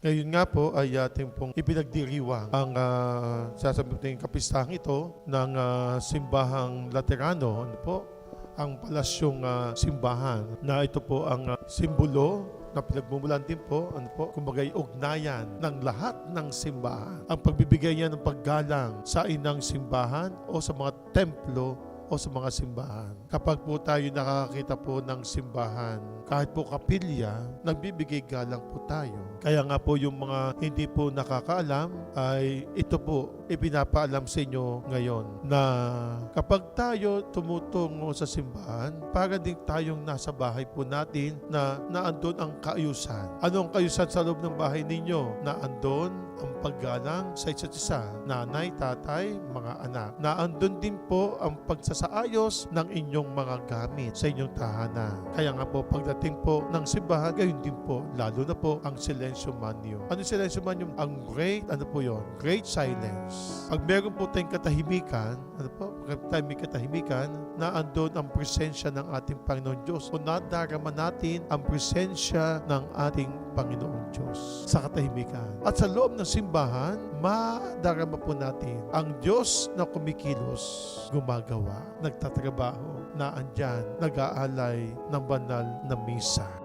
Ngayon nga po ay ating pong ipinagdiriwang ang uh, sasabihin kapistahan ito ng ah, simbahang Laterano. Ano po? Ang palasyong ah, simbahan na ito po ang ah, simbolo na pinagmumulan din po, ano po, kumbagay ugnayan ng lahat ng simbahan. Ang pagbibigay niya ng paggalang sa inang simbahan o sa mga templo o sa mga simbahan. Kapag po tayo nakakakita po ng simbahan, kahit po kapilya, nagbibigay galang po tayo. Kaya nga po yung mga hindi po nakakaalam ay ito po ipinapaalam sa inyo ngayon na kapag tayo tumutungo sa simbahan, para din tayong nasa bahay po natin na naandun ang kaayusan. Anong kaayusan sa loob ng bahay ninyo? Naandun ang paggalang sa isa't isa, nanay, tatay, mga anak. Naandun din po ang pagsasaayos ng inyong mga gamit sa inyong tahanan. Kaya nga po pagdating po ng simbahan, gayon din po, lalo na po ang silensyo manyo. Ano silensyo manyo? Ang great, ano po yon? Great silence. Pag meron po tayong katahimikan, ano po, tayo may katahimikan, na andun ang presensya ng ating Panginoon Diyos. O nadarama natin ang presensya ng ating Panginoong Diyos sa katahimikan. At sa loob ng simbahan, madarama po natin ang Diyos na kumikilos, gumagawa, nagtatrabaho, na andyan, nag-aalay ng banal na misa.